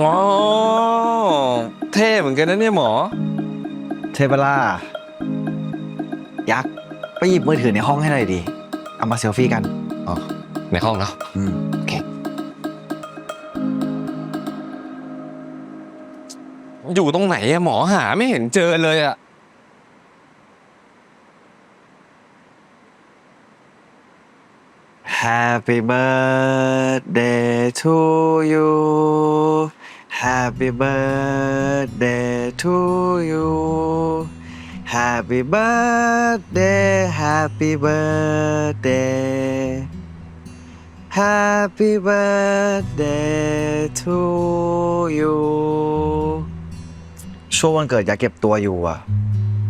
อ๋อเท่เหมือนกันนะเนี่ยหมอ เทเบล่ายักษ์ไปหยิบมือถือในห้องให้หน่อยดิ เอามาเซลฟี่กัน อ๋อ ในห้องเนาะอืม โอเค อยู่ตรงไหนอะหมอหาไม่เห็นเจอเลยอะ Happy birthday to you Happy birthday to you Happy birthday Happy birthday Happy birthday to you ช่วงวันเกิดอยากเก็บตัวอยู่อะ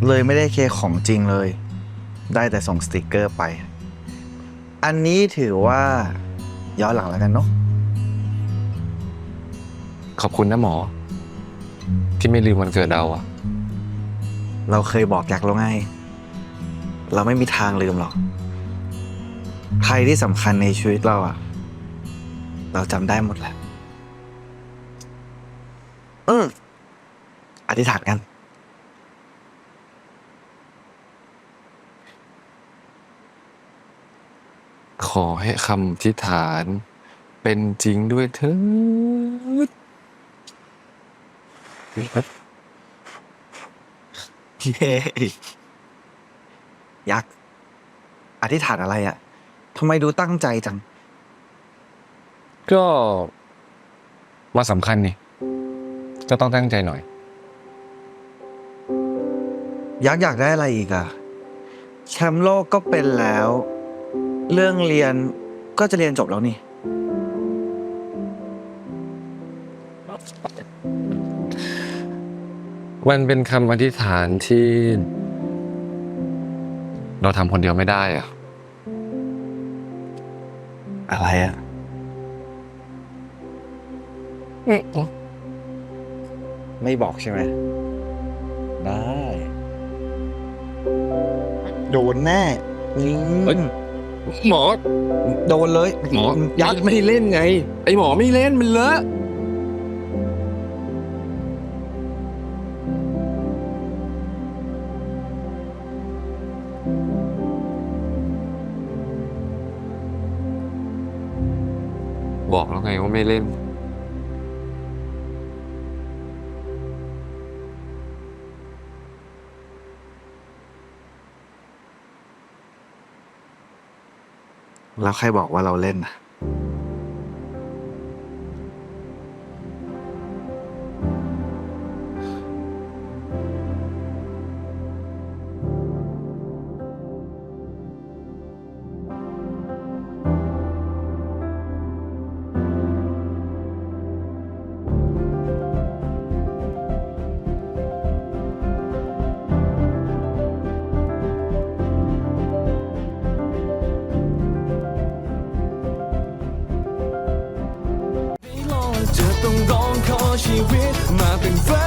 เลยไม่ได้เคกของจริงเลย ได้แต่ส่งสติกเกอร์ไป อันนี้ถือว่าย้อนหลังแล้วกันเนาะ ขอบคุณนะหมอ ที่ไม่ลืมวันเกิดเราอะเราเคยบอกยักษ์แล้วไง เราไม่มีทางลืมหรอก ใครที่สำคัญในชีวิตเราอะเราจำได้หมดแหละอืมอธิษฐานกัน ขอให้คำทิฐานเป็นจริงด้วยเถิด เย้ยักษ์อธิษฐานอะไรอะทำไมดูตั้งใจจัง ก็วันสำคัญนี่ก็ต้องตั้งใจหน่อย ยักษ์อยากได้อะไรอีกอะแชมป์โลกก็เป็นแล้ว เรื่องเรียนก็จะเรียนจบแล้วนี่ มันเป็นคำอธิษฐานที่ เราทำคนเดียวไม่ได้อะอะไรอะไม่บอกใช่ไหม ได้ โดนแน่อืมหมอโดนเลยหมอยักษ์ไม่เล่นไง ไอหมอไม่เล่นมันเลอะ บอกแล้วไงว่าไม่เล่น แล้วใครบอกว่าเราเล่นนะ been